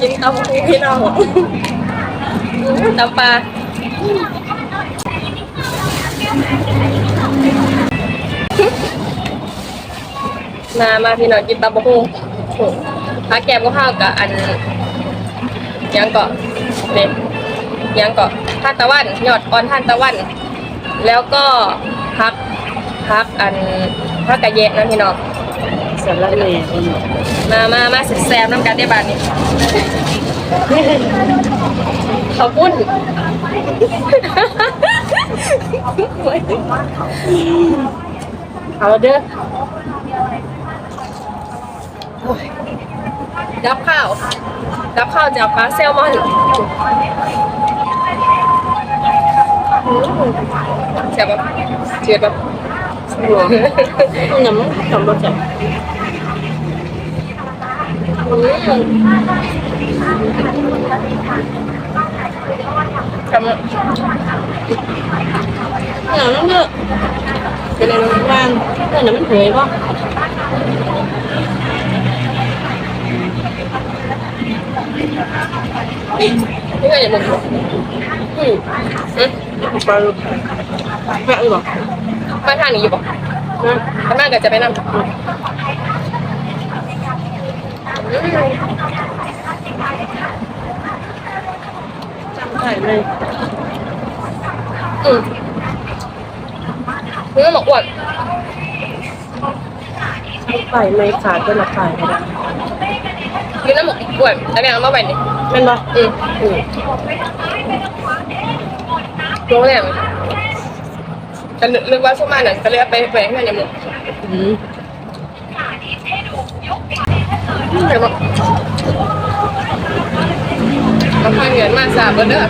กินตำหูพี่น้องตำปลามามาพี่น้องกินตำบะฮูพาแกมก็ข้าวกับอันยังเกาะเด็กยังเกาะท่านตะวันยอดอ่อนท่านตะวัน แล้วก็พักพักอันพักกะแยะนะพี่น้อง สารเลวมามามาแซมน้ำกันได้บานนี้เขาปุ้นเอาเด้อโอ้ยรับข้าว รับข้าวจากปลาแซลมอนแซ่บปะเจือดปะน้ำกับรสจั ดทำน้ำเยอะเป็นอะไรวางเพื่อนน้ำมันเผยป่ะนี่ก็อย่าบอกอืมอืมปแปะหรือเปล่ามาทางนี้อยู่ปะนะข้างหน้าก็จะไปนั่ง จำได้เลยอืมเนื้อหมกอ้วนไก่ไม่ขาดก็ละไก่ก็ได้เนื้อหมกอ้วนแล้วเนี่ยเอามาไว้นี่เป็นปะอืมอืมโรงแรมจะนึกว่าช่วงมาเนี่ยก็เลยเอาไปแหวนให้ในหมกอืม เดี๋ยวบอกมาพาเงินมาสามเบอร์เด้อ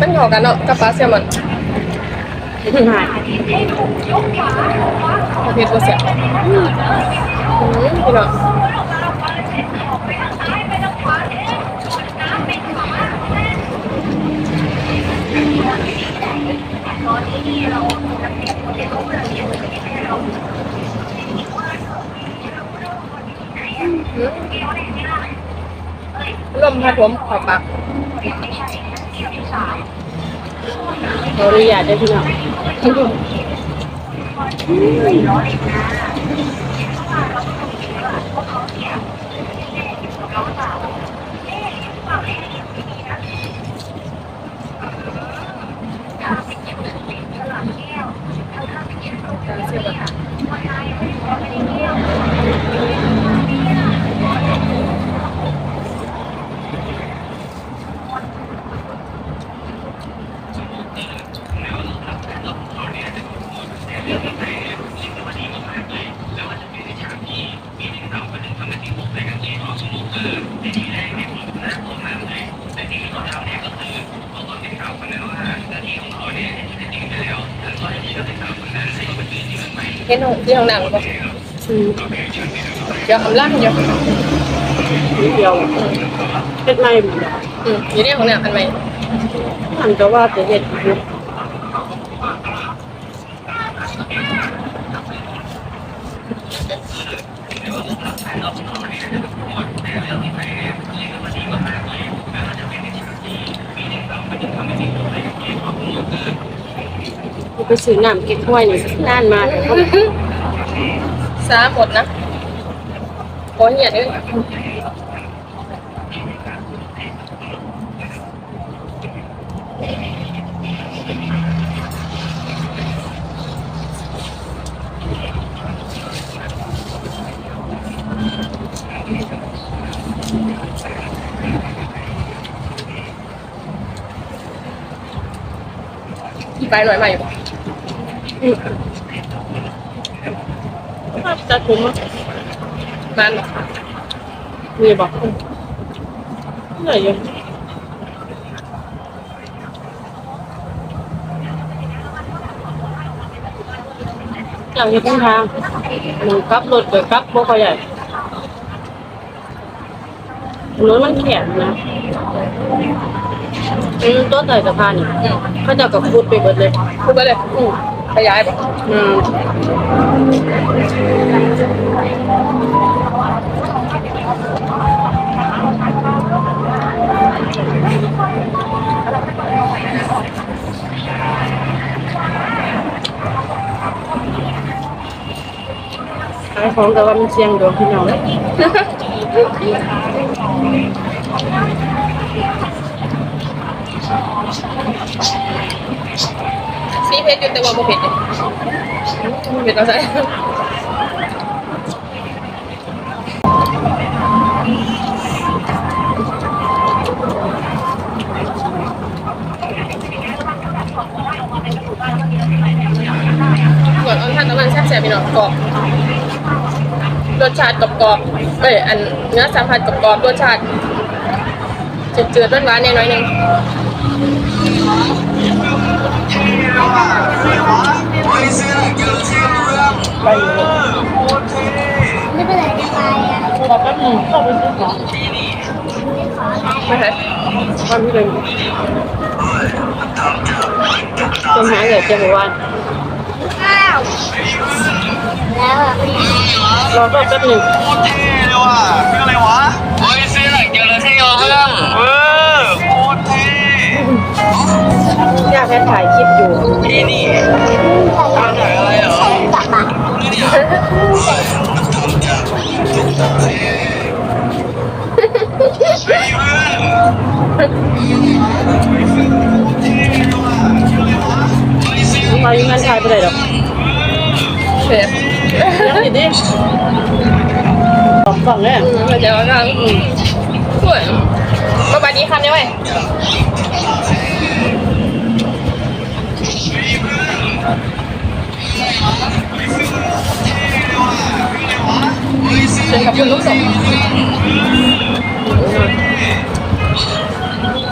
มันหอกันเนาะกับปลาแซลมอนหายประเภทตัวเสียอืมพี่น้อง ลมพัดผมขอบปากขออนุญาตได้พี่น้อง เห็นห้องที่ห้องน้ำหรือเปล่าอืมเดี๋ยวคำล่างเดี๋ยวนิดเดียวเป็นไม่อืมอยู่ในห้องน้ำอันใหม่มันก็ว่าจะเห็ดอยู่ ไปซื้อน้ำเก็บถ้วยนี่นานมากซาหมดนะโอ้เหี้ยนึง ไปหน่อยใหม่อยู่ปะจะคุ้มมันมีบอกเหนื่อยอยู่อยากเห็นทางทางหนูกลับรถเกิดกลับบ่ค่อยใหญ่รถมันแข็งนะ อืมต้นใส่สะพานนี่อืมเขาจะกับพูดไปเบิดเลยพูดไปเลยอืมขยายบ่อืมขายของแต่ว่ามันเชียงดวงพี่น้อง เลยสีเพชรอยู่แต่ว่าบ่เผ็ดเนี่ยบ่เผ็ดเอาใส่ก่ออาท่านตะวันแซ่บๆพี่น้องกรอบรสชาติกรอบๆเอ้ยอันเนื้อสัมผัสกรอบๆรสชาติจืดๆหวานๆหน่อยนึง ไม่เป็นไรไม่เป็นไรอะขอแป๊บหนึงเข้าไปซื้อของไม่ใช่ความที่เลยต้องหาเหลือจะบอกว่าข้าวแล้วอะรอแป๊บหนึงโคตรเท่เลยว่ะคืออะไรวะเฮ้ยซื้อหนังเจอแล้วเท่เพื่อนเออ ยากให้ถ่ายคลิปอยู่ที่นี่ทางไหนอะไรเหรอตับอะนี่เนี่ยเฮ้ยเพื่อนมาอยู่งานถ่ายไปเลยดอกเผ็ดยังติดดิสองกล่องเนี่ยอืมมันจะว่าอืมสวยมาบัดนี้คำนี้ไว้ยเชิญ กับคุณลูกสาว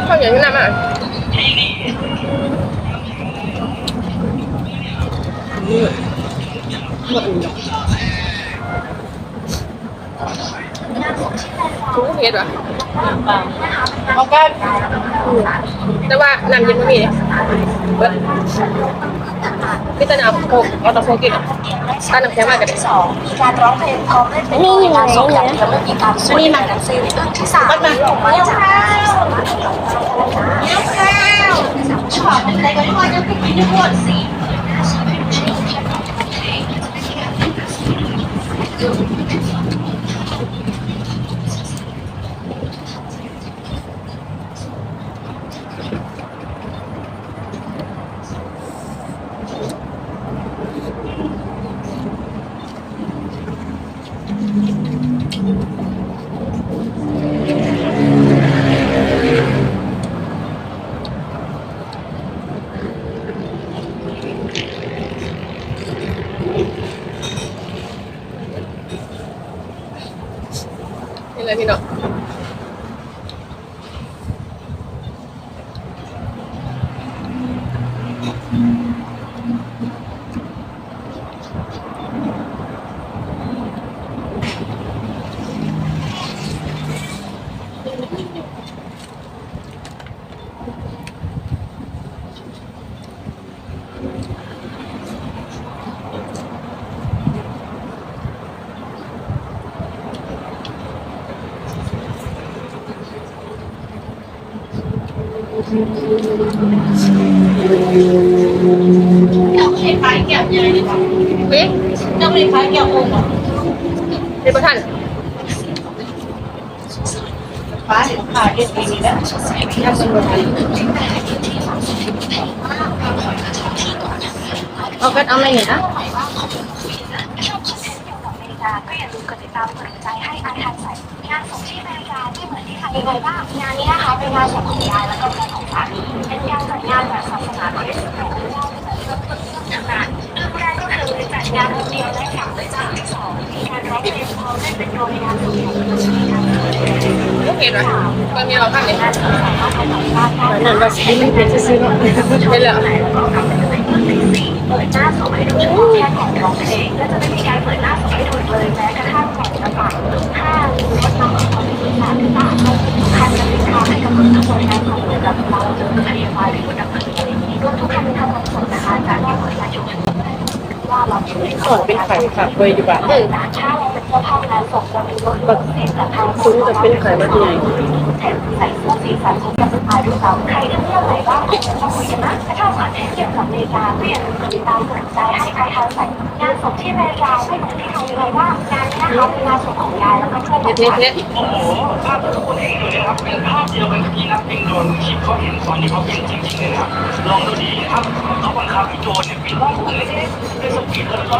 ข้าวเหนียวที่น้ำอะ พิจาก็แต่ว่าน้ำเย็นไม่มีเลยเบิดพี่จะน้ำโคกเอาต่โคกกินอะถ้าน้ำแข็งมากกันที่สองมีการร้องเพลงพร้อมเล่นเป็นโนในงานศพอย่างเดียวไม่มีการสวดในการซีรีส์เรื่องที่สามดอกไม้จากข้าวฉบับในกันที่ว่าจะเป็นทุกคนสิ นี่เลยพี่น้อง เอ๊ะต้องมีไฟเกี่ยวองค์เป็นประธานฟ้าเห็นผ่าเย็นดีแล้วยากสนุกเอาก็เอาไม่เห็นนะก็อย่าลืมกดติดตามกดใจให้อาทันใส่งานศพที่อเมริกาไม่เหมือนที่ไทยยังไงบ้างงานนี้นะคะเป็นงานศพของยายแล้วก็ โอเคว่ะตอนนี้เราทำเลยงานศพสามารถทำได้ตอนนั้นว่าสิมันเป็นซื้อๆเนาะเป็นแล้วเปิดหน้าศพให้ดูเฉพาะแค่ของร้องเพลงและจะไม่มีการเปิดหน้าศพให้ดูเลยแม้กระทั่งของกระเป๋าถ้ารถนำของบริษัทหรือต่างๆคันจะเป็นทางให้กำหนดขบวนการของเรือดำน้ำหรือพยาบาลหรือดับเพลิงรวมทุกคันเป็นทางขนส่งนะคะจากที่บริษัทฉุกเฉินว่าเราช่วยสอนเป็นไข่ค่ะเคยอยู่บ้า นอืมถ้าเราเป็นเจ้าภาพงานศพเรามีรถแบบเสร็จจากทางซุ้มจะเป็นไข่มาที่ไหนใส่เสื้อสีสันของ กับถ่ายรูปเราใครเรื่องอะไรบ้างเราคุยกันนะถ้าสอนเกี่ยวกับอเมริกาก็อย่าลืมติดตามสนใจให้ใครทำใส่งานศพที่อเมริกาไม่เหมือนที่ไทยเลยว่างานนี้นะคะเป็นงานศพของยายแล้วก็เพื่อนของยายเฮ็ดโอ้โหภาพที่ทุกคนเห็นอยู่เนี่ยครับเป็นภาพเดียวกันที่นักบินโดนคลิปเขาเห็นตอนที่เขาบินจริงๆเลยครับลองดูดีนะครับเขาบังคับให้โดนเนี่ยบินรอบวงเล็กๆด้วยสปีดแล้วก็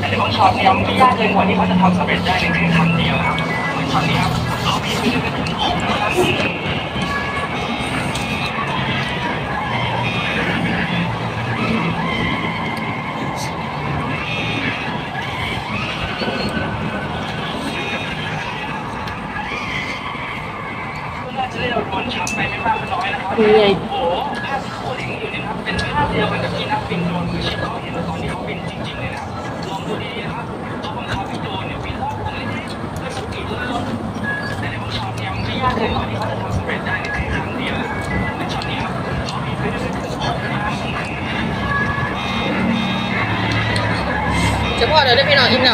แต่ในบางช็อตเนี่ยมันไม่ยากเลยกว่าที่เขาจะทำสำเร็จได้ในแค่ครั้งเดียวครับเหมือนช็อตนี้ครับเขาบินไปได้ถึงหกครั้ง ก็น่าจะได้รับผลชับไปไม่มากก็ นี่ไงโอ้โหภาพอยู่เนี่ยนะครับเป็นภาพเดียวกันกับที่นักบินโดนมืออาชีพเขาเห็นตอนที่เขาบินจริงๆเลยนะครับลองดูดีๆ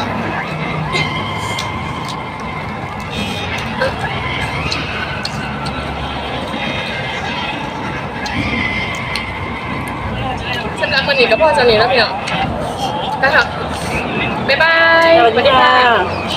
น ค่ครั้งเดียวนะครับในช็อตนี้ครับเขาบินไปได้ถึงหกครั้งจะพอเดี๋ยวได้พี่น้องอิ่มแล้วสำหรับวันนี้ก็พอจะนี้แล้วพี่น้องนะคะบ๊ายบายสวัสดีค่ะ